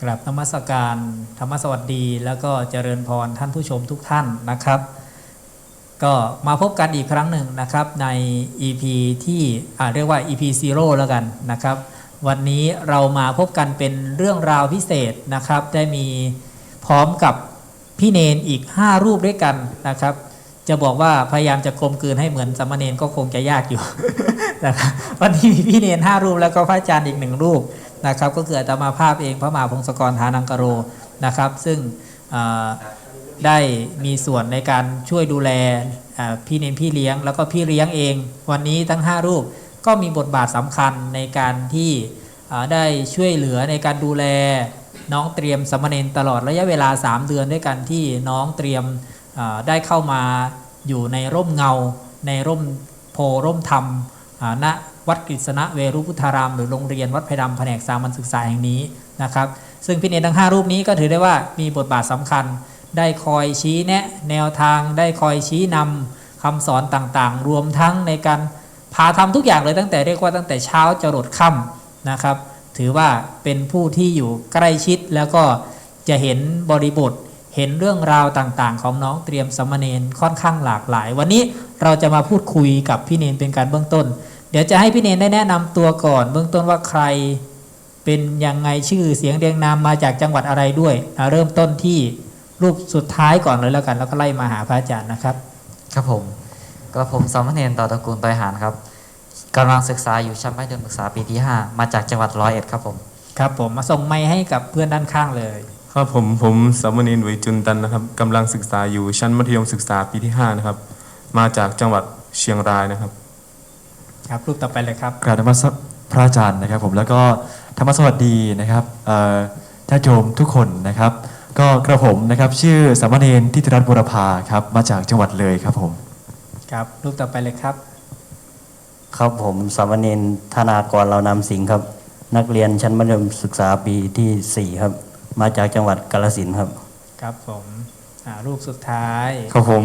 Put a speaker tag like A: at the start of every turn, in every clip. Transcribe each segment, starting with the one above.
A: กราบนมัสการ ธรรมสวัสดี แล้วก็เจริญพรท่านผู้ชมทุกท่านนะครับ ก็มาพบกันอีกครั้งหนึ่งนะครับใน EP ที่อ่าเรียกว่า EP Zero แล้วกันนะครับ วันนี้เรามาพบกันเป็นเรื่องราวพิเศษนะครับ ได้มีพร้อมกับพี่เนนอีก 5 รูปด้วยกันนะครับ จะบอกว่าพยายามจะกลมกลืนให้เหมือนสามเณรก็คงจะยากอยู่นะครับวันนี้มีพี่เนนห้ารูปแล้วก็พระอาจารย์อีกหนึ่งรูป นะครับก็คืออาตมาภาพเองพระมหาพงศกรฐานังกโรนะครับซึ่งได้มีส่วนในการช่วยดูแลพี่เนนพี่เลี้ยง แล้วก็พี่เลี้ยงเอง วันนี้ทั้ง 5 รูปก็มีบทบาทสำคัญในการที่ได้ช่วยเหลือในการดูแลน้องเตรียมสามเณรตลอดระยะเวลา 3 เดือนด้วยกันที่น้องเตรียมได้เข้ามาอยู่ในร่มเงา ในร่มโพร่มธรรมณ วัดกฤษณะเวรุพุทธาราม หรือโรงเรียนวัดไผ่ดำแผนกสามัญศึกษาแห่งนี้นะครับ ซึ่งพี่เนรทั้ง 5 รูปนี้ก็ถือได้ว่ามีบทบาทสำคัญ ได้คอยชี้แนะแนวทาง ได้คอยชี้นำคำสอนต่างๆ รวมทั้งในการพาทำทุกอย่างเลยตั้งแต่เรียกว่าตั้งแต่เช้าจรดค่ำนะครับ ถือว่าเป็นผู้ที่อยู่ใกล้ชิดแล้วก็จะเห็นบริบทเห็นเรื่องราวต่างๆ ของน้องเตรียมสามเณรค่อนข้างหลากหลาย วันนี้เราจะมาพูดคุยกับพี่เนนเป็นการเบื้องต้น เดี๋ยวจะให้พี่เนนได้แนะนำตัวก่อน เบื้องต้นว่าใครเป็นยังไงชื่อเสียงเรียงนามมาจากจังหวัดอะไรด้วยอะเริ่มต้นที่รูปสุดท้ายก่อนเลยแล้วกัน แล้วก็ไล่มาหาพระอาจารย์นะครับ
B: ครับผมกระผมสามเณรต่อตระกูลไตรหารครับกำลังศึกษาอยู่ชั้นมัธยมศึกษาปีที่ 5 มาจากจังหวัดร้อยเอ็ดครับผม
A: ครับผมมาส่งไม้ให้กับเพื่อนด้านข้างเลย
C: ครับผมผมสามเณรหวยจุนตันนะครับกำลังศึกษาอยู่ชั้นมัธยมศึกษาปีที่5นะครับมาจากจังหวัดเชียงรายนะครับ
A: ครับรูปต่อไปเลยครับ
D: กราบธรรมสพระอาจารย์นะครับผมแล้วก็ธรรมสวัสดีนะครับเอ่อญาติโยมทุกคนนะครับ ก็กระผมนะครับชื่อสามเณรทิติรัตน์บุรพาครับมาจากจังหวัดเลยครับผม
A: ครับรูปต่อไปเลยครับ
E: ครับผมสามเณรธนากรเรานำสิงห์ครับ นักเรียนชั้นมัธยมศึกษาปีที่ 4 ครับ มาจากจังหวัดกาฬสินธุ์ครับ
A: ครับผมอ่ารูปสุดท้าย
C: ครับผม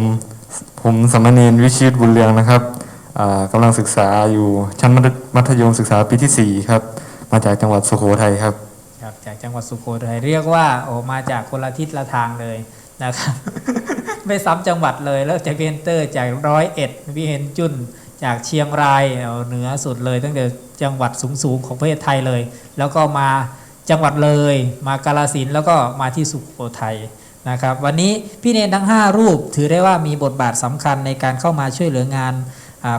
C: ผมสามเณรวิชิตบุญเรืองนะครับอ่า กำลังศึกษาอยู่ชั้นมัธยมศึกษาปีที่ 4 ครับ มาจากจังหวัดสุโขทัยครับ
A: ครับ จากจังหวัดสุโขทัยเรียกว่าโอ้มาจากคนละทิศละทางเลยนะครับไม่ซ้ำจังหวัดเลยแล้วจากเพียนเตอร์จากร้อยเอ็ดพี่เห็นจุนจากเชียงรายเอาเหนือสุดเลยตั้งแต่จังหวัดสูงๆของประเทศไทยเลย แล้วก็มาจังหวัดเลย มากาลสินแล้วก็มาที่สุโขทัยนะครับ วันนี้พี่เนนทั้ง 5 รูปถือได้ว่ามีบทบาทสำคัญในการเข้ามาช่วยเหลืองาน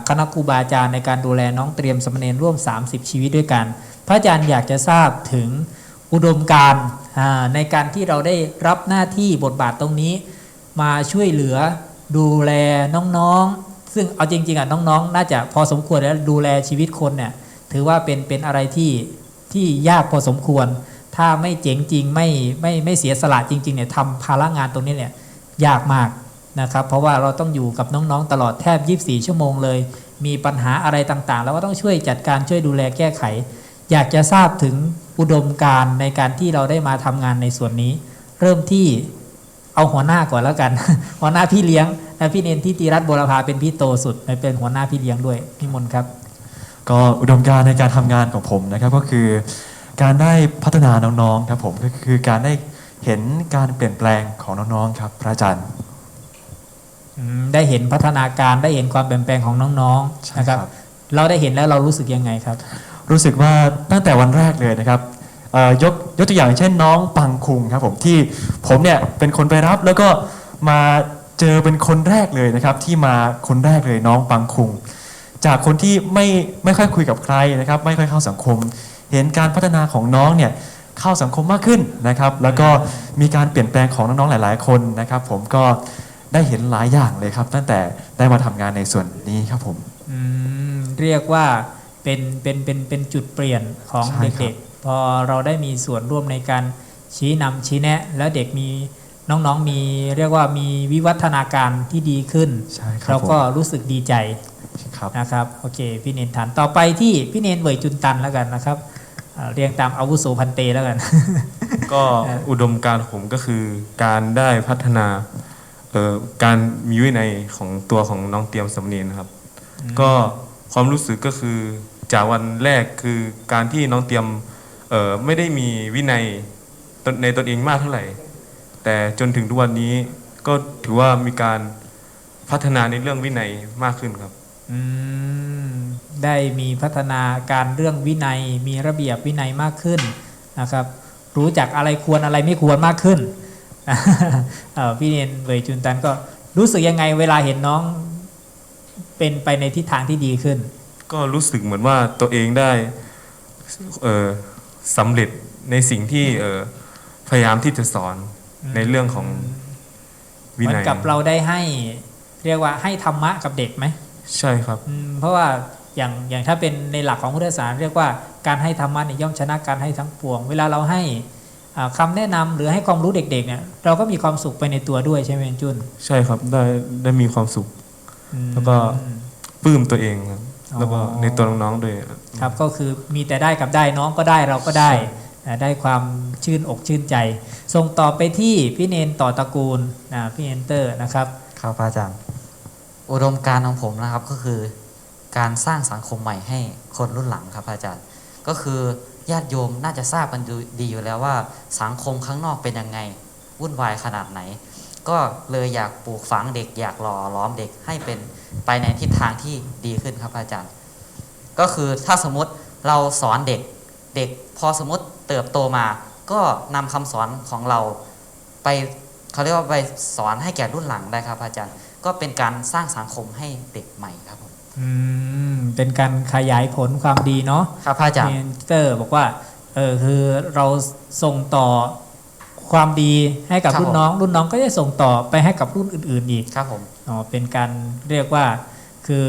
A: คณะครูบาอาจารย์ในการดูแลน้องเตรียมสามเณรร่วม 30 ชีวิตด้วยกัน พระอาจารย์อยากจะทราบถึงอุดมการณ์ในการที่เราได้รับหน้าที่บทบาทตรงนี้ มาช่วยเหลือดูแลน้องๆ ซึ่งเอาจริงๆอะน้องๆ น่าจะพอสมควรแล้วดูแลชีวิตคนเนี่ยถือว่าเป็นเป็นอะไรที่ที่ยากพอสมควร ถ้าไม่เจ๋งจริงไม่ไม่ไม่เสียสละจริงๆเนี่ยทำภาระงานตรงนี้เนี่ยยากมาก นะครับ เพราะว่าเราต้องอยู่กับน้องๆ ตลอดแทบ 24 ชั่วโมงเลย มีปัญหาอะไรต่างๆ แล้วก็ต้องช่วยจัดการช่วยดูแลแก้ไข อยากจะทราบถึงอุดมการณ์ในการที่เราได้มาทำงานในส่วนนี้ เริ่มที่เอาหัวหน้าก่อนแล้วกัน หัวหน้าพี่เลี้ยงนะพี่เนนที่ตีรัตน์บรพาเป็นพี่โตสุดเป็นหัวหน้าพี่เลี้ยงด้วยพี่มนต์ครับ
D: ก็อุดมการณ์ในการทำงานของผมนะครับก็คือ การได้พัฒนาน้องๆครับผมก็คือการได้เห็นการเปลี่ยนแปลงของน้องๆครับพระอาจารย์
A: ได้เห็นพัฒนาการได้เห็นความเปลี่ยนแปลงของน้อง
D: ใช่
A: ๆนะครับ
D: ครับ
A: เราได้เห็นแล้วเรารู้สึกยังไงครับ
D: รู้สึกว่าตั้งแต่วันแรกเลยนะครับเอ่อยกยกตัวอย่างเช่นน้องปังคุงครับผมที่ผมเนี่ยเป็นคนไปรับแล้วก็มาเจอเป็นคนแรกเลยนะครับ ที่มาคนแรกเลยน้องปังคุง จากคนที่ไม่ไม่ค่อยคุยกับใครนะครับ ไม่ค่อยเข้าสังคม เห็นการพัฒนาของน้องเนี่ยเข้าสังคมมากขึ้นนะครับ แล้วก็มีการเปลี่ยนแปลงของน้องๆหลาย ๆ คนนะครับ ผมก็ ได้เห็นหลายอย่างเลยครับ ตั้งแต่ได้มาทำงานในส่วนนี้ครับผม
A: อืมเรียกว่าเป็นเป็นเป็นเป็นจุดเปลี่ยนของ
D: ใช่ครับ
A: เด็กๆ พอเราได้มีส่วนร่วมในการชี้นำชี้แนะ แล้วเด็กมีน้องๆมีเรียกว่ามีวิวัฒนาการที่ดีขึ้น
D: ใช่ครับ
A: เรา
D: ผม
A: ก็รู้สึกดีใจ
D: ครับ
A: นะครับโอเคพี่เนนฐานต่อไปที่พี่เนนเหวยจุนตันแล้วกันนะครับอ่าเรียงตามอาวุโสพันเตแล้วกัน
C: ก็อุดมการณ์ของผมก็คือการได้พัฒนา เอ่อการมีวินัยของตัวของน้องเตรียมสำเนียงนะครับ ก็ความรู้สึกก็คือจากวันแรกคือการที่น้องเตรียมเอ่อไม่ได้มีวินัยตนในตนเองมากเท่าไหร่ แต่จนถึงทุกวันนี้ก็ถือว่ามีการพัฒนาในเรื่องวินัยมากขึ้นครับ
A: อืมได้มีพัฒนาการเรื่องวินัยมีระเบียบวินัยมากขึ้นนะครับ รู้จักอะไรควรอะไรไม่ควรมากขึ้นเอ่อ พี่เนนเวยจุนตันก็รู้สึกยังไงเวลาเห็นน้องเป็นไปในทิศทางที่ดีขึ้น
C: ก็รู้สึกเหมือนว่าตัวเองได้เอ่อสำเร็จในสิ่งที่เอ่อพยายามที่จะสอนในเรื่องของ
A: เห
C: วิ
A: มือน
C: นัย
A: กับเราได้ให้เรียกว่าให้ธรรมะกับเด็กไหม
C: ใช่ครับ
A: อืมเพราะว่าอย่างอย่างถ้าเป็นในหลักของพุทธศาสนาเรียกว่าการให้ธรรมะเนี่ยย่อมชนะการให้ทั้งปวง เวลาเราให้อ่า คำาแนะนำหรือให้ความรู้เด็กๆเนี่ยเราก็มีความสุขไปในตัวด้วยใช่ไหมจุน
C: ใช่ครับได้ได้มีความสุข
A: อืม
C: แล้วก็ปลื้มตัวเองครับ
A: อ๋อ
C: แล้วก็ในตัวน้องๆด้วย
A: ครับก็คือมีแต่ได้กับได้น้องก็ได้เราก็ได้อ่าได้ความชื่นอกชื่นใจ ส่งต่อไปที่พี่เนนต่อตระกูลนะพี่เนนเตอร์นะครับ
B: ครับพระอาจารย์อุดมการณ์ของผมนะครับก็คือ การสร้างสังคมใหม่ให้คนรุ่นหลังครับพระอาจารย์ ก็คือ ญาติโยมน่าจะทราบกันดีอยู่แล้วว่า สังคมข้างนอกเป็นยังไง วุ่นวายขนาดไหน ก็เลยอยากปลูกฝังเด็ก อยากหล่อล้อมเด็กให้เป็นไปในทิศทางที่ดีขึ้นครับอาจารย์ ก็คือถ้าสมมติเราสอนเด็กเด็กพอสมมติเติบโตมา ก็นำคำสอนของเราไปเขาเรียกว่าไปสอนให้แก่รุ่นหลังได้ครับอาจารย์ ก็เป็นการสร้างสังคมให้เด็กใหม่ครับผม
A: อืมเป็นการขยายผลความดีเนาะ
B: ครับพระอาจารย์
A: เมนเตอร์บอกว่าเออคือเราส่งต่อความดีให้กับ
B: ครับ
A: รุ่นน้อง รุ่นน้องก็จะส่งต่อไปให้กับรุ่นอื่น ๆ อีก
B: ครับผม
A: อ๋อเป็นการเรียกว่าคือ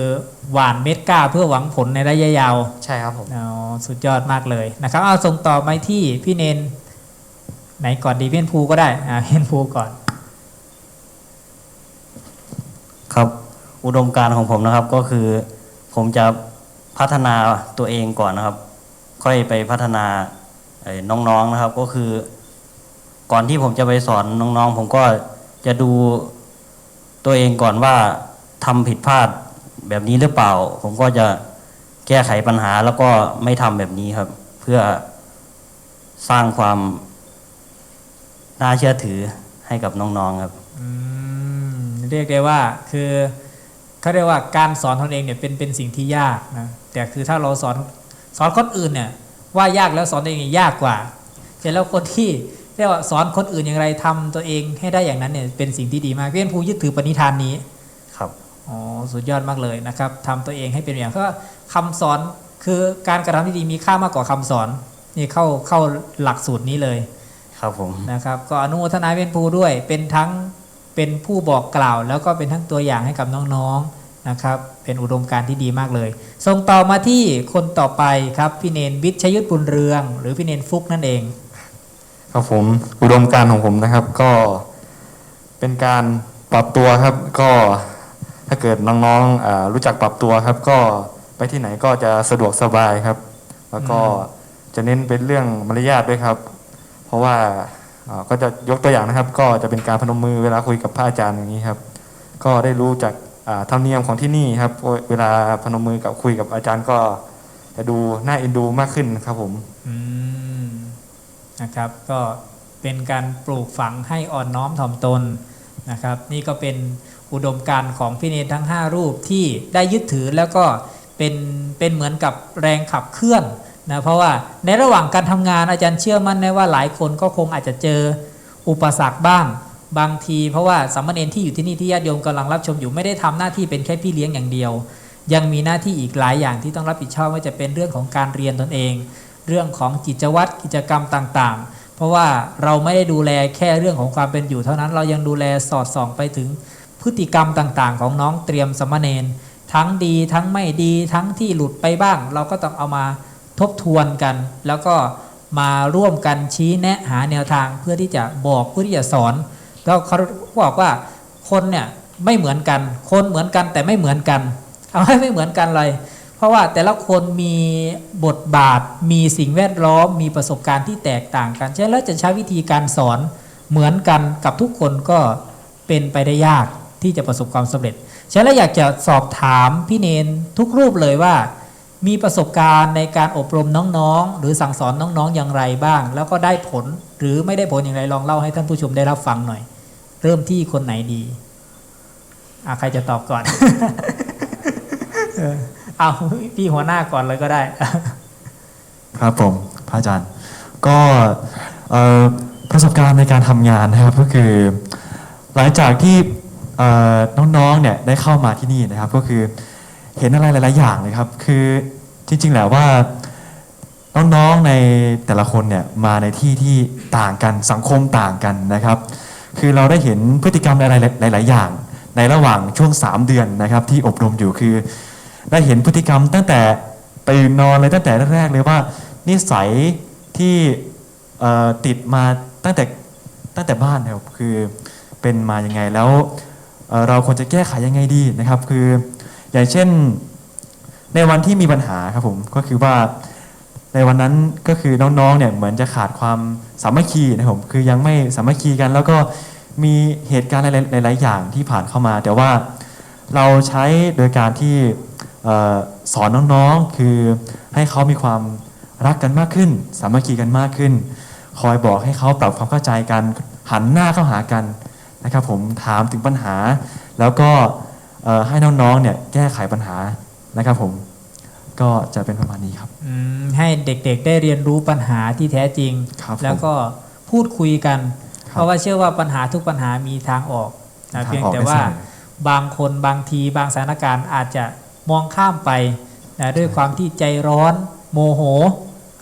A: หวานเม็ดกล้าเพื่อหวังผลในระยะยาว
B: ใช่ครับผม
A: อ๋อสุดยอดมากเลยนะครับ เอาส่งต่อไปที่พี่เนนไหนก่อนดีเพี้ยนภูก็ได้อ่าเพี้ยนภูก่อน
E: ครับ อุดมการณ์ของผมนะครับก็คือ ผมจะพัฒนาตัวเองก่อนนะครับ ค่อยไปพัฒนาน้องๆนะครับ ก็คือ ก่อนที่ผมจะไปสอนน้องๆ ผมก็จะดูตัวเองก่อนว่าทำผิดพลาดแบบนี้หรือเปล่า ผมก็จะแก้ไขปัญหาแล้วก็ไม่ทำแบบนี้ครับ เพื่อสร้างความน่าเชื่อถือให้กับน้องๆครับ
A: เรียกได้ว่าคือ เขาเรียกว่าการสอนตนเองเนี่ยเป็นเป็นสิ่งที่ยากนะแต่คือถ้าเราสอนสอนคนอื่นเนี่ยว่ายากแล้วสอนตัวเองเนี่ยยากกว่าเสร็จแล้วคนที่เรียกว่าสอนคนอื่นอย่างไรทำตัวเองให้ได้อย่างนั้นเนี่ยเป็นสิ่งที่ดีมากเพี้ยนภูยึดถือปณิธานนี้
E: ครับ
A: อ๋อสุดยอดมากเลยนะครับทำตัวเองให้เป็นอย่างเพราะว่าคำสอนคือการกระทำที่ดีมีค่ามากกว่าคำสอนนี่เข้าเข้าหลักสูตรนี้เลย
E: ครับผม
A: นะครับ ก็อนุโมทนาเป็นภูด้วยเป็นทั้ง เป็นผู้บอกกล่าว แล้วก็เป็นทั้งตัวอย่างให้กับน้องๆนะครับ เป็นอุดมการณ์ที่ดีมากเลย ส่งต่อมาที่คนต่อไปครับพี่เนนวิชยุทธบุญเรือง หรือพี่เนนฟุกนั่นเอง
F: ครับผมอุดมการณ์ของผมนะครับก็เป็นการปรับตัวครับก็ถ้าเกิดน้องๆอ่ารู้จักปรับตัวครับ ก็ไปที่ไหนก็จะสะดวกสบายครับ แล้วก็จะเน้นเป็นเรื่องมารยาทด้วยครับ เพราะว่าอ่า ก็จะยกตัวอย่างนะครับ ก็จะเป็นการพนมมือเวลาคุยกับพระอาจารย์อย่างนี้ครับ ก็ได้รู้จากธรรมเนียมของที่นี่ครับ เวลาพนมมือกับคุยกับอาจารย์ก็จะดูน่าเอ็นดูมากขึ้นครับผม
A: นะครับ ก็เป็นการปลูกฝังให้อ่อนน้อมถ่อมตนนะครับ นี่ก็เป็นอุดมการของพี่เนรทั้ง 5 รูปที่ได้ยึดถือแล้วก็เป็นเป็นเหมือนกับแรงขับเคลื่อน นะเพราะว่าในระหว่างการทำงานอาจารย์เชื่อมั่นได้ว่าหลายคนก็คงอาจจะเจออุปสรรคบ้าง บางที เพราะว่าสามเณรที่อยู่ที่นี่ที่ญาติโยมกำลังรับชมอยู่ไม่ได้ทำหน้าที่เป็นแค่พี่เลี้ยงอย่างเดียว ยังมีหน้าที่อีกหลายอย่างที่ต้องรับผิดชอบไม่ว่าจะเป็นเรื่องของการเรียนตนเอง เรื่องของกิจวัตรกิจกรรมต่างๆ เพราะว่าเราไม่ได้ดูแลแค่เรื่องของความเป็นอยู่ เท่านั้นเรายังดูแลสอดส่องไปถึงพฤติกรรมต่างๆ ของน้องเตรียมสามเณรทั้งดีทั้งไม่ดีทั้งที่หลุดไปบ้าง เราก็ต้องเอามา ทบทวนกัน แล้วก็มาร่วมกันชี้แนะหาแนวทางเพื่อที่จะบอกเพื่อที่จะสอน แล้วเขาบอกว่าคนเนี่ยไม่เหมือนกัน คนเหมือนกันแต่ไม่เหมือนกัน เอาให้ไม่เหมือนกันเลย เพราะว่าแต่ละคนมีบทบาท มีสิ่งแวดล้อม มีประสบการณ์ที่แตกต่างกันฉะนั้นแล้วจะใช้วิธีการสอนเหมือนกันกับทุกคนก็เป็นไปได้ยากที่จะประสบความสำเร็จฉะนั้นแล้วอยากจะสอบถามพี่เนนทุกรูปเลยว่า มีประสบการณ์ในการอบรมน้องๆ หรือสั่งสอนน้องๆอย่างไรบ้าง แล้วก็ได้ผลหรือไม่ได้ผลอย่างไรลองเล่าให้ท่านผู้ชมได้รับฟังหน่อย เริ่มที่คนไหนดีอะใครจะตอบก่อน เอาพี่หัวหน้าก่อนเลยก็ได้
D: ครับผมพระอาจารย์ ก็ประสบการณ์ในการทำงานนะครับก็คือ หลังจากที่น้องๆเนี่ยได้เข้ามาที่นี่นะครับ ก็คือ เห็นอะไรหลาย ๆ อย่างเลยครับ คือจริง ๆ แล้วว่าน้อง ๆ ในแต่ละคนเนี่ยมาในที่ที่ต่างกันสังคมต่างกันนะครับ คือเราได้เห็นพฤติกรรมอะไรหลาย ๆ อย่าง ในระหว่างช่วง 3 เดือนนะครับ ที่อบรมอยู่คือ ได้เห็นพฤติกรรมตั้งแต่ตื่นนอนเลยตั้งแต่แรก ๆ เลยว่า นิสัยที่ติดมาตั้งแต่ตั้งแต่บ้านนะครับคือเป็นมายังไงแล้วเเราควรจะแก้ไขยังไงดีนะครับ คือ อย่างเช่น ในวันที่มีปัญหาครับผมก็คือว่าในวันนั้นก็คือน้องๆเนี่ยเหมือนจะขาดความสามัคคีนะครับผมคือยังไม่สามัคคีกัน แล้วก็มีเหตุการณ์หลายๆอย่างที่ผ่านเข้ามา แต่ว่าเราใช้โดยการที่อสอนน้องๆ คือให้เขามีความรักกันมากขึ้น สามัคคีกันมากขึ้น คอยบอกให้เขาปรับความเข้าใจกันหันหน้าเข้าหากันนะครับผมถามถึงปัญหา แล้วก็ ให้น้องๆเนี่ยแก้ไขปัญหานะครับผมก็จะเป็นประมาณนี้ครับ
A: อืมให้เด็กๆได้เรียนรู้ปัญหาที่แท้จริง
D: ครับผม
A: แล้วก็พูดคุยกัน
D: ครับ
A: เพราะว่าเชื่อว่าปัญหาทุกปัญหามีทางออกนะ
D: ทางออก
A: เพียงแต่
D: ได้
A: ว่า
D: เสมอ
A: บางคนบางทีบางสถานการณ์อาจจะมองข้ามไปนะด้วยความที่ใจร้อนโมโห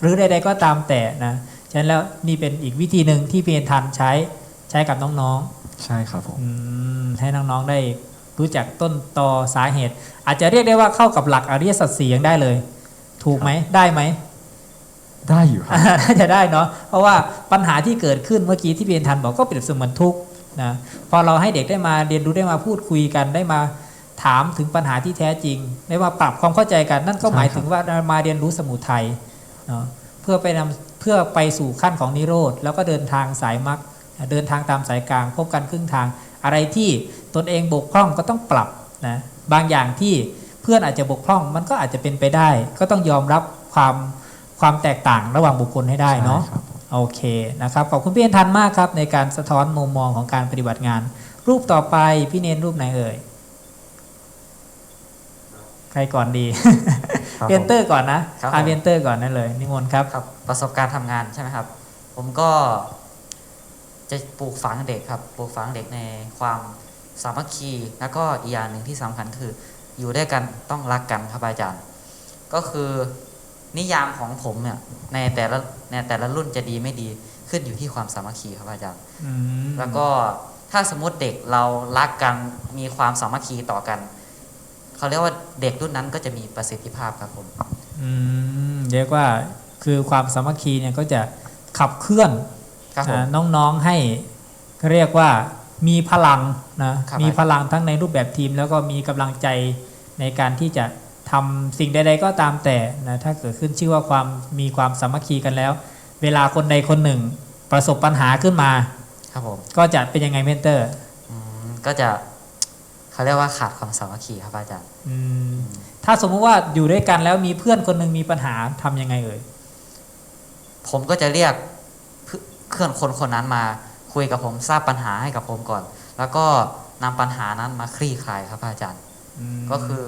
A: หรือใดๆก็ตามแต่นะฉะนั้นแล้วนี่เป็นอีกวิธีหนึ่งที่เพียนทันใช้ใช้กับน้องๆ
D: ใช่ครับผม
A: อืมให้น้องๆได้ รู้จักต้นตอสาเหตุ อาจจะเรียกได้ว่าเข้ากับหลักอริยสัจสี่ยังได้เลย ถูกไหมได้ไหม
D: ได้อยู่ครับ
A: น่าจะได้เนาะเพราะว่าปัญหาที่เกิดขึ้นเมื่อกี้ที่เพียนทันบอกก็เปรียบเสมือนทุกข์นะพอเราให้เด็กได้มาเรียนรู้ได้มาพูดคุยกันได้มาถามถึงปัญหาที่แท้จริง ได้มาปรับความเข้าใจกัน นั่นก็
D: ใช่
A: หมาย
D: ครับ
A: ถึงว่ามาเรียนรู้สมุทัยเนาะเพื่อไปนำเพื่อไปสู่ขั้นของนิโรธแล้วก็เดินทางสายมรรคเดินทางตามสายกลางพบกันครึ่งทาง อะไรที่ ตนเองบกพร่องก็ต้องปรับนะบางอย่างที่เพื่อนอาจจะบกพร่องมันก็อาจจะเป็นไปได้ ก็ต้องยอมรับความความแตกต่างระหว่างบุคคลให้ได้เนาะ
D: ใช่ครับ
A: โอเคนะครับขอบคุณพี่เอ็นทันมากครับ ในการสะท้อนมุมมองของการปฏิบัติงาน รูปต่อไปพี่เนนรูปไหนเอ่ยใครก่อนดี
B: ครับ
A: เรียนเตอร์ก่อนนะครับ
B: ผม
A: อาเรียนเตอร์ก่อนนั่นเลยนิมนต์ครับ
B: ครับ ประสบการณ์ทำงานใช่ไหมครับ ผมก็จะปลูกฝังเด็กครับ ปลูกฝังเด็กในความ สามัคคีแล้วก็อีกอย่างหนึ่งที่สำคัญคือ อยู่ด้วยกันต้องรักกันครับอาจารย์ ก็คือนิยามของผมเนี่ยในแต่ละในแต่ละรุ่นจะดีไม่ดีขึ้นอยู่ที่ความสามัคคีครับอาจารย์
A: อืม
B: แล้วก็ถ้าสมมติเด็กเรารักกันมีความสามัคคีต่อกันเขาเรียกว่าเด็กรุ่นนั้นก็จะมีประสิทธิภาพครับผม
A: อืมเรียกว่าคือความสามัคคีเนี่ยก็จะขับเคลื่อน
B: ครับผม
A: อ่าน้องๆให้เรียกว่า มีพลังนะครับมีพลังทั้งในรูปแบบทีม แล้วก็มีกำลังใจในการที่จะทำสิ่งใดๆก็ตามแต่นะถ้าเกิดขึ้นชื่อว่าความมีความสามัคคีกันแล้ว เวลาคนใดคนหนึ่งประสบปัญหาขึ้นมา
B: ครับผม
A: ก็จะเป็นยังไงเมนเตอร์
B: อืมก็จะเขาเรียกว่าขาดความสามัคคีครับอาจารย์
A: อืมถ้าสมมุติว่าอยู่ด้วยกันแล้วมีเพื่อนคนหนึ่งมีปัญหาทำยังไงเอ่ย
B: ผมก็จะเรียกเพื่อนคนคนนั้นมา คุยกับผมทราบปัญหาให้กับผมก่อน แล้วก็นำปัญหานั้นมาคลี่คลายครับอาจารย์
A: ม
B: ก็คือ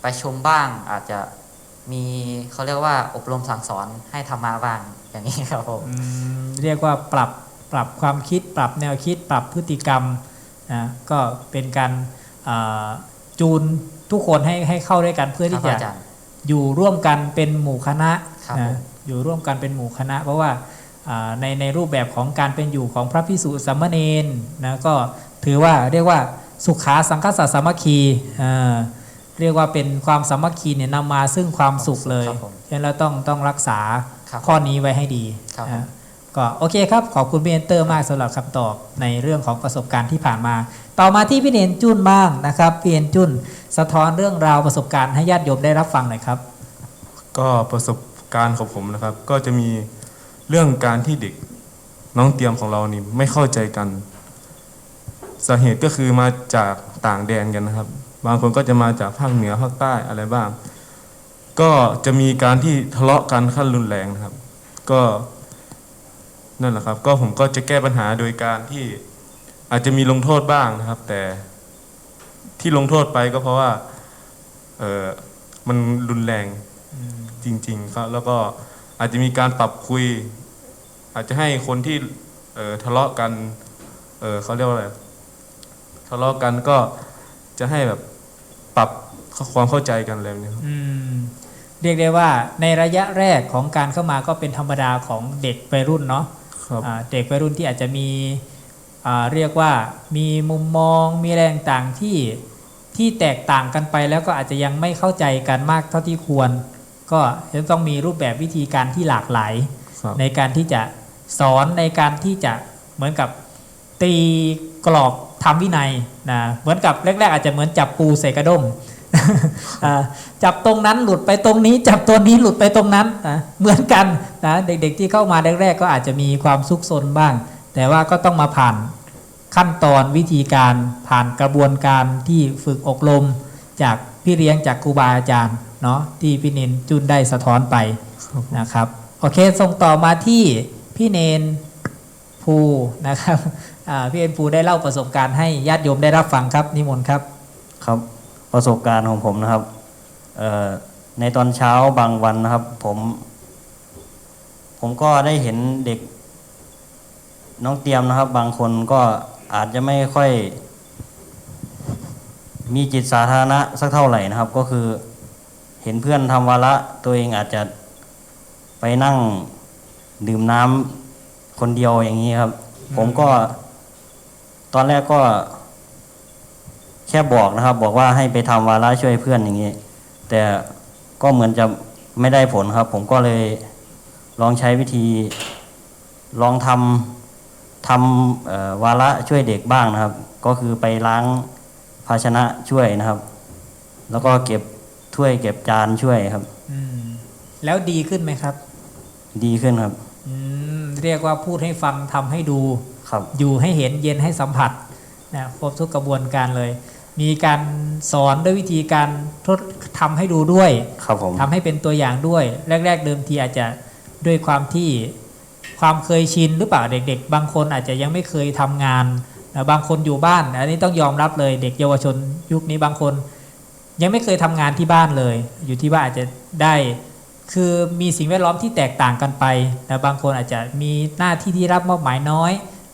B: ไปชมบ้างอาจจะมีเขาเรียกว่าอบรมสั่งสอนให้ธรรมะบ้างอย่างนี้ครับผม
A: มเรียกว่าปรับปรับความคิด ปรับแนวคิด ปรับพฤติกรรมนะก็เป็นการอ่าจูนทุกคนให้ให้เข้าด้วยกันเพื่อ
B: ครั
A: ที่
B: บ
A: จะ
B: อาจารย์
A: อยู่ร่วมกันเป็นหมู่คณะ
B: ครับผ
A: นะ
B: ม
A: อยู่ร่วมกันเป็นหมู่คณะ เพราะว่าอ่า ในในรูปแบบของการเป็นอยู่ของพระพิสุสามเณรนะก็ถือว่าเรียกว่าสุขาสังคสสามัคคีอ่าเรียกว่าเป็นความสามัคคีเนี่ยนำมาซึ่งความสุขเลย
B: ครับผม
A: ฉะนั้นเราต้องต้องรักษา
B: ครับ
A: ข้อนี้ไว้ให้ดี
B: ครับ
A: นะก็โอเคครับ ขอบคุณพี่เอนเตอร์มากสำหรับคำตอบในเรื่องของประสบการณ์ที่ผ่านมา ต่อมาที่พี่เนนจุนบ้างนะครับพี่เนนจุนสะท้อนเรื่องราวประสบการณ์ให้ญาติโยมได้รับฟังหน่อยครับ
C: ก็ประสบการณ์ของผมนะครับ ก็จะมี เรื่องการที่เด็กน้องเตรียมของเรานี่ไม่เข้าใจกันสาเหตุก็คือมาจากต่างแดนกันนะครับ บางคนก็จะมาจากภาคเหนือภาคใต้อะไรบ้าง ก็จะมีการที่ทะเลาะกันขั้นรุนแรงนะครับ ก็นั่นแหละครับ ก็ผมก็จะแก้ปัญหาโดยการที่อาจจะมีลงโทษบ้างนะครับ แต่ที่ลงโทษไปก็เพราะว่า เออมันรุนแรงจริง ๆ ครับ แล้วก็ อาจจะมีการปรับคุย อาจจะให้คนที่เออทะเลาะกันเออเขาเรียกว่าอะไรทะเลาะกันก็จะให้แบบปรับความเข้าใจกันอะไรแบบนี้ครับ
A: อืมเรียกได้ว่าในระยะแรกของการเข้ามาก็เป็นธรรมดาของเด็กวัยรุ่นเนาะ
C: ครับ
A: อ่าเด็กวัยรุ่นที่อาจจะมีอ่าเรียกว่ามีมุมมองมีแรงต่างที่ที่แตกต่างกันไปแล้วก็อาจจะยังไม่เข้าใจกันมากเท่าที่ควร ก็จะต้องมีรูปแบบวิธีการที่หลากหลาย
C: ครับ
A: ในการที่จะสอนในการที่จะเหมือนกับตีกรอบทำวินัยนะเหมือนกับแรก ๆ อาจจะเหมือนจับปูใส่กระด้งอ่าจับตรงนั้นหลุดไปตรงนี้ จับตัวนี้หลุดไปตรงนั้นนะเหมือนกันนะเด็กๆที่เข้ามาแรกๆ ก็อาจจะมีความซุกซนบ้าง แต่ว่าก็ต้องมาผ่านขั้นตอนวิธีการผ่านกระบวนการที่ฝึกอบรม จากพี่เลี้ยงจากครูบาอาจารย์ เนาะที่พี่เนนจุนได้สะท้อนไปนะครับโอเคส่งต่อมาที่พี่เนนภูนะครับอ่าพี่เนนภูได้เล่าประสบการณ์ให้ญาติโยมได้รับฟังครับนิมนต์ครับ
E: ครับประสบการณ์ของผมนะครับเอ่อในตอนเช้าบางวันนะครับ ผม ผมก็ได้เห็นเด็ก น้องเตรียมนะครับ บางคนก็อาจจะไม่ค่อย มีจิตสาธารณะสักเท่าไหร่นะครับ ก็คือ เห็นเพื่อนทำวาระตัวเองอาจจะไปนั่งดื่มน้ำคนเดียวอย่างนี้ครับ ผมก็ ตอนแรกก็ แค่บอกนะครับ บอกว่าให้ไปทำวาระช่วยเพื่อนอย่างนี้ แต่ก็เหมือนจะไม่ได้ผลครับ ผมก็เลยลองใช้วิธี ลองทำทำวาระช่วยเด็กบ้างนะครับ ก็คือไปล้างภาชนะช่วยนะครับ แล้วก็เก็บ ถ้วยเก็บจานช่วยครับ
A: อืมแล้วดีขึ้นไหมครับ
E: ดีขึ้นครับ
A: อืมเรียกว่าพูดให้ฟังทำให้ดู
E: ครับ
A: อยู่ให้เห็นเย็นให้สัมผัสนะครบทุกกระบวนการเลย มีการสอนด้วยวิธีการทดทำให้ดูด้วย
E: ครับผม
A: ทำให้เป็นตัวอย่างด้วย แรก ๆ เดิมทีอาจจะด้วยความที่ความเคยชินหรือเปล่าเด็ก ๆ บางคนอาจจะยังไม่เคยทำงานนะบางคนอยู่บ้าน อันนี้ต้องยอมรับเลยเด็กเยาวชนยุคนี้บางคน ยังไม่เคยทำงานที่บ้านเลย อยู่ที่ว่านอาจจะได้ คือมีสิ่งแวดล้อมที่แตกต่างกันไปนะบางคนอาจจะมีหน้าที่ที่รับมอบหมายน้อย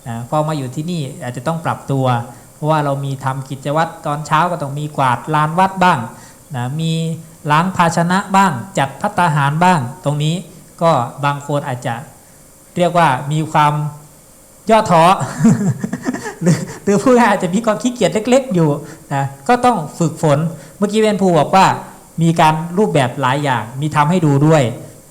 A: นะพอมาอยู่ที่นี่อาจจะต้องปรับตัว เพราะว่าเรามีทำกิจวัตรตอนเช้าก็ต้องมีกวาดลานวัดบ้างนะมีล้างภาชนะบ้าง จัดพัตตาหารบ้าง ตรงนี้ก็บางคนอาจจะเรียกว่ามีความย่อท้อหรือหรือผู้งานอาจจะมีความขี้เกียจเล็ก ๆ อยู่นะก็ต้องฝึกฝน มื่อกี้เวนภูบอกว่ามีการรูปแบบหลายอย่าง มีทำให้ดูด้วย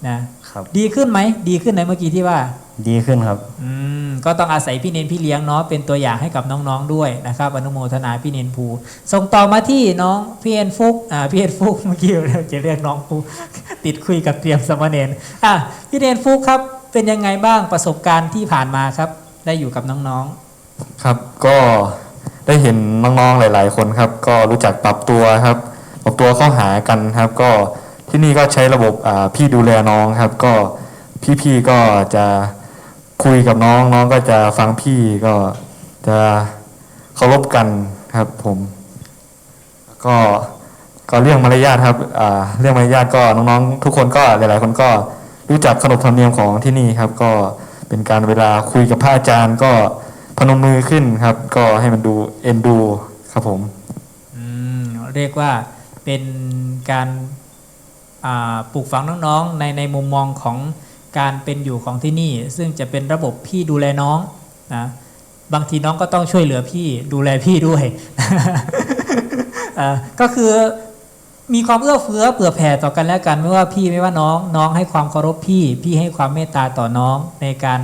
A: นะครับดีขึ้นไหมดีขึ้นไหมเมื่อกี้ที่ว่า
E: ดีขึ้นครับ
A: อืมก็ต้องอาศัยพี่เนนพี่เลี้ยงเนาะเป็นตัวอย่างให้กับน้องๆด้วยนะครับอนุโมทนาพี่เนนภูส่งต่อมาที่น้องพี่เอ็นฟุกอ่าพี่เอ็นฟุกเมื่อกี้เราจะเรียกน้องภูติดคุยกับเตรียมสมณเณรอะพี่เนนฟุกครับเป็นยังไงบ้างประสบการณ์ที่ผ่านมาครับ ได้อยู่กับน้อง
F: ครับก็ ได้เห็นน้องๆหลาย ๆ คนครับ ก็รู้จักปรับตัวครับปรับตัวเข้าหากันครับ ก็ที่นี่ก็ใช้ระบบพี่ดูแลน้องครับ ก็พี่ๆก็จะคุยกับน้องน้องก็จะฟังพี่ก็จะเคารพกันครับผมก็ก็เรื่องมารยาทครับเรื่องมารยาทก็น้องๆ ทุกคนก็หลาย ๆ คนก็รู้จักขนบธรรมเนียมของที่นี่ครับ ก็เป็นการเวลาคุยกับพระอาจารย์ก็ พนมมือขึ้นครับ ก็ให้มันดูเอ็นดูครับผม
A: อืมเรียกว่าเป็นการาปลูกฝังน้องๆ ในในมุมมองของการเป็นอยู่ของที่นี่ ซึ่งจะเป็นระบบพี่ดูแลน้องนะบางทีน้องก็ต้องช่วยเหลือพี่ดูแลพี่ด้วยก็คือมีความเอื้อเฟื้อเผื่อแผ่ต่อกันและกันไม่ว่าพี่ไม่ว่าน้อง น้องให้ความเคารพพี่ พี่ให้ความเมตตาต่อน้องในการ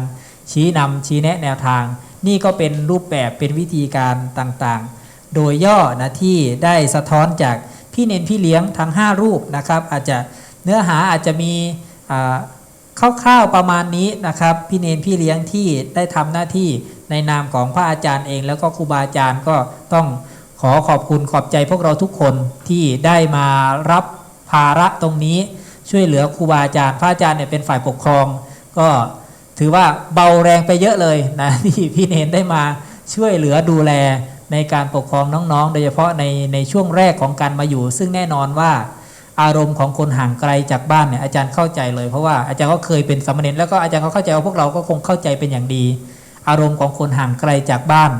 A: ชี้นำชี้แนะแนวทาง นี่ก็เป็นรูปแบบเป็นวิธีการต่างๆ โดยย่อนะที่ได้สะท้อนจากพี่เนนพี่เลี้ยงทั้ง 5 รูปนะครับ อาจจะเนื้อหาอาจจะมีคร่าวๆประมาณนี้นะครับ พี่เนนพี่เลี้ยงที่ได้ทำหน้าที่ในนามของพระอาจารย์เอง แล้วก็ครูบาอาจารย์ก็ต้องขอขอบคุณขอบใจพวกเราทุกคนที่ได้มารับภาระตรงนี้ช่วยเหลือครูบาอาจารย์ พระอาจารย์เนี่ยเป็นฝ่ายปกครอง ก็ ถือว่าเบาแรงไปเยอะเลยนะที่พี่เนนได้มาช่วยเหลือดูแลในการปกครองน้องๆ โดยเฉพาะในในช่วงแรกของการมาอยู่ ซึ่งแน่นอนว่าอารมณ์ของคนห่างไกลจากบ้านเนี่ยอาจารย์เข้าใจเลยเพราะว่าอาจารย์ก็เคยเป็นสามเณรแล้วก็อาจารย์ก็เข้าใจว่าพวกเราก็คงเข้าใจเป็นอย่างดี อารมณ์ของคนห่างไกลจากบ้าน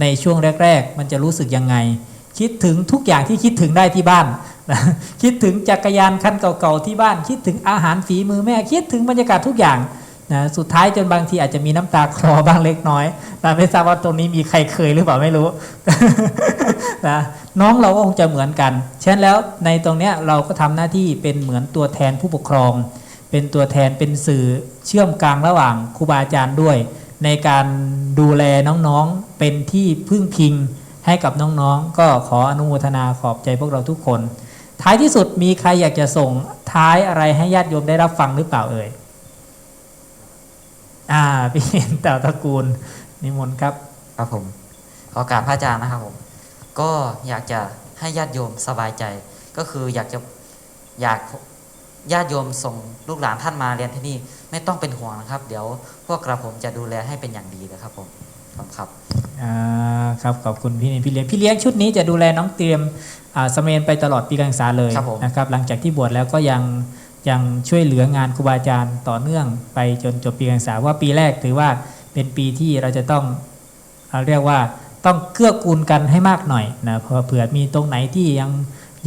A: ในช่วงแรก ๆ มันจะรู้สึกยังไง คิดถึงทุกอย่างที่คิดถึงได้ที่บ้านนะคิดถึงจักรยานคันเก่าๆที่บ้าน คิดถึงอาหารฝีมือแม่ คิดถึงบรรยากาศทุกอย่าง นะสุดท้ายจนบางทีอาจจะมีน้ำตาคลอบ้างเล็กน้อยนะไม่ทราบว่าตรงนี้มีใครเคยหรือเปล่าไม่รู้นะน้องเราก็คงจะเหมือนกันฉะนั้นแล้วในตรงเนี้ยเราก็ทำหน้าที่เป็นเหมือนตัวแทนผู้ปกครอง เป็นตัวแทนเป็นสื่อเชื่อมกลางระหว่างครูบาอาจารย์ด้วย ในการดูแลน้องๆเป็นที่พึ่งพิงให้กับน้องๆ ก็ขออนุโมทนาขอบใจพวกเราทุกคน ท้ายที่สุดมีใครอยากจะส่งท้ายอะไรให้ญาติโยมได้รับฟังหรือเปล่าเอ่ย อ่าพี่เห็นแต่ตระกูลนิมนต์ครับ
B: ครับผมขอโอกราบพระอาจารย์นะครับผม ก็อยากจะให้ญาติโยมสบายใจ ก็คืออยากจะอยากญาติโยมส่งลูกหลานท่านมาเรียนที่นี่ไม่ต้องเป็นห่วงนะครับ เดี๋ยวพวกกระผมจะดูแลให้เป็นอย่างดีนะครับผมขอบคุณครับ
A: อ่าครับขอบคุณพี่เนยพี่เลี้ยงพี่เลี้ยงชุดนี้จะดูแลน้องเตรียมอ่าสเมนไปตลอดปีการศึกษาเลย
B: ครับผม
A: นะครับ หลังจากที่บวชแล้วก็ยัง ยังช่วยเหลืองานครูบาอาจารย์ต่อเนื่องไปจนจบปีการศึกษาว่าปีแรกถือว่าเป็นปีที่เราจะต้องเอาเรียกว่าต้องเกื้อกูลกันให้มากหน่อยนะเพราะเผื่อมีตรงไหนที่ยัง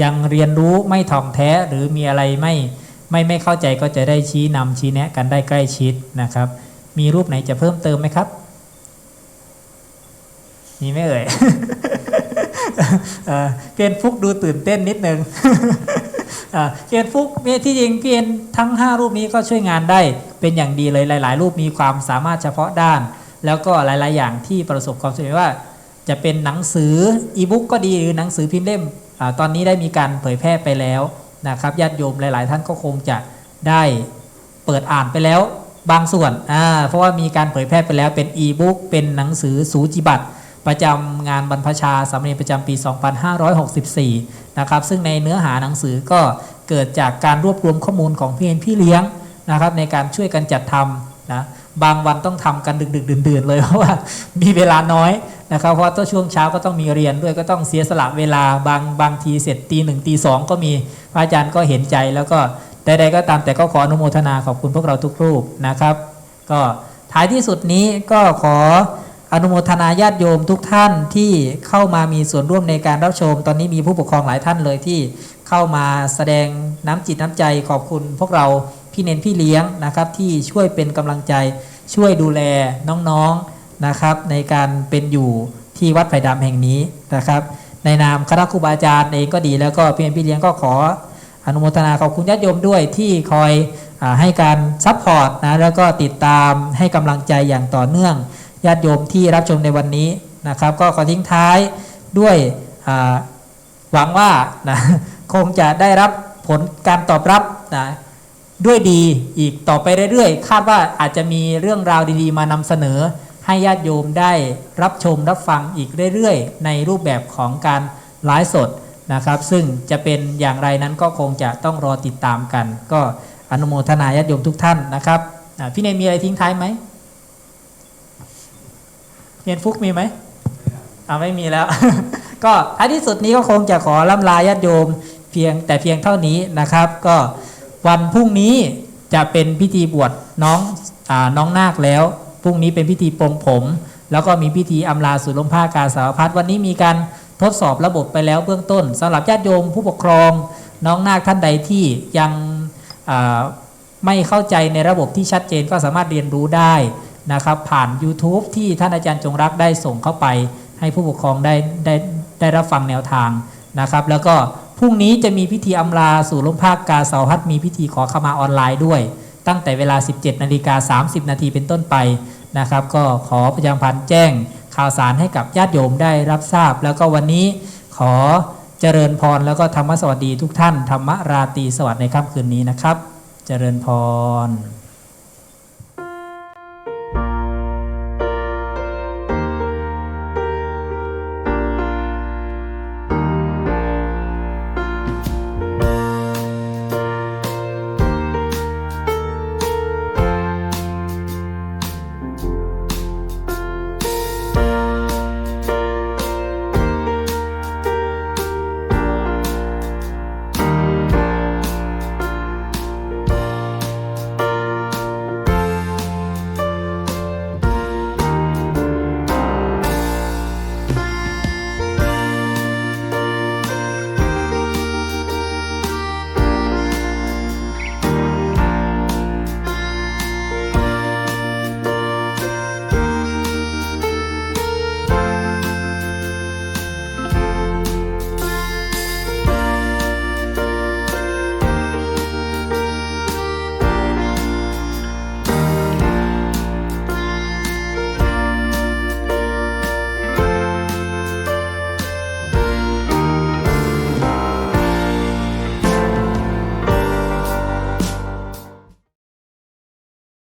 A: ยังเรียนรู้ไม่ถ่องแท้หรือมีอะไรไม่ไม่ไม่เข้าใจก็จะได้ชี้นำชี้แนะกันได้ใกล้ชิดนะครับ มีรูปไหนจะเพิ่มเติมไหมครับมีไหมเอ่ยเอ่อเพียนฟุกดูตื่นเต้นนิดนึงอ่า เพียนฟุกเนี่ยที่จริงเพียนทั้ง 5 รูปนี้ก็ช่วยงานได้เป็นอย่างดีเลยหลาย ๆ รูปมีความสามารถเฉพาะด้าน แล้วก็หลาย ๆ อย่างที่ประสบความสำเร็จว่า จะเป็นหนังสืออีบุ๊กก็ดีหรือหนังสือพิมพ์เล่มอตอนนี้ได้มีการเผยแพร่ไปแล้วนะครับญาติโยมหลาย ๆ ท่านก็คงจะได้เปิดอ่านไปแล้วบางส่วน เพราะว่ามีการเผยแพร่ไปแล้วเป็นอีบุ๊กเป็นหนังสือสูจิบัตร ประจำงานบรรพชาสามเณรประจำปี 2564 นะครับ ซึ่งในเนื้อหาหนังสือก็เกิดจากการรวบรวมข้อมูลของพี่เอ็นพี่เลี้ยงนะครับ ในการช่วยกันจัดทำนะบางวันต้องทำกันดึกๆดื่นๆเลยเพราะว่ามีเวลาน้อยนะครับ เพราะาต้นช่วงเช้าก็ต้องมีเรียนด้วยก็ต้องเสียสละเวลาบางบางทีเสร็จตีหนึ่งตีสองก็มีพระอาจารย์ก็เห็นใจแล้วก็ใดๆก็ตามแต่ก็ขออนุโมทนาขอบคุณพวกเราทุกรูปนะครับ ก็ท้ายที่สุดนี้ก็ขอ อนุโมทนาญาติโยมทุกท่านที่เข้ามามีส่วนร่วมในการรับชม ตอนนี้มีผู้ปกครองหลายท่านเลยที่เข้ามาแสดงน้ำจิตน้ำใจขอบคุณพวกเราพี่เน้นพี่เลี้ยงนะครับที่ช่วยเป็นกำลังใจช่วยดูแลน้องๆนะครับ ในการเป็นอยู่ที่วัดไผ่ดำแห่งนี้นะครับ ในนามคณะครูบาอาจารย์เองก็ดีแล้วก็พี่เน้นพี่เลี้ยงก็ขออนุโมทนาขอบคุณญาติโยมด้วยที่คอยอให้การซัพพอร์ตนะแล้วก็ติดตามให้กำลังใจอย่างต่อเนื่อง ญาติโยมที่รับชมในวันนี้นะครับ ก็ขอทิ้งท้ายด้วยหวังว่านะคงจะได้รับผลการตอบรับนะด้วยดีอีกต่อไปเรื่อยๆ คาดว่าอาจจะมีเรื่องราวดีๆ มานำเสนอ ให้ญาติโยมได้รับชมรับฟังอีกเรื่อยๆ ในรูปแบบของการไลฟ์สดนะครับ ซึ่งจะเป็นอย่างไรนั้นก็คงจะต้องรอติดตามกัน ก็อนุโมทนาญาติโยมทุกท่านนะครับพี่เนยมีอะไรทิ้งท้ายไหม เรียนฟุกมีไหมอ่าไม่มีแล้ว ก็ท้ายที่สุดนี้ก็คงจะขอล่ำลาญาติโยมเพียงแต่เพียงเท่านี้นะครับ ก็วันพรุ่งนี้จะเป็นพิธีบวชน้องอาน้องนาคแล้วพรุ่งนี้เป็นพิธีปลงผม แล้วก็มีพิธีอำลาสุลมผ้ากาสาวพัดวันนี้มีการทดสอบระบบไปแล้วเบื้องต้นสำหรับญาติโยมผู้ปกครอง น้องนาคท่านใดที่ยังไม่เข้าใจในระบบที่ชัดเจนก็สามารถเรียนรู้ได้ นะครับ ผ่าน YouTube ที่ท่านอาจารย์จงรักได้ส่งเข้าไป ให้ผู้ปกครองได้ได้ได้รับฟังแนวทางนะครับ แล้วก็พรุ่งนี้จะมีพิธีอำลาสู่ลมภาคกาเสาฮัดมีพิธีขอขมาออนไลน์ด้วย ตั้งแต่เวลา 17นาฬิกา30 นาทีเป็นต้นไปนะครับ ก็ขอประชาสัมพันธ์แจ้งข่าวสารให้กับญาติโยมได้รับทราบ แล้วก็วันนี้ขอเจริญพรแล้วก็ธรรมสวัสดีทุกท่าน ธรรมราตรีสวัสดิ์ในค่ำคืนนี้นะครับ เจริญพร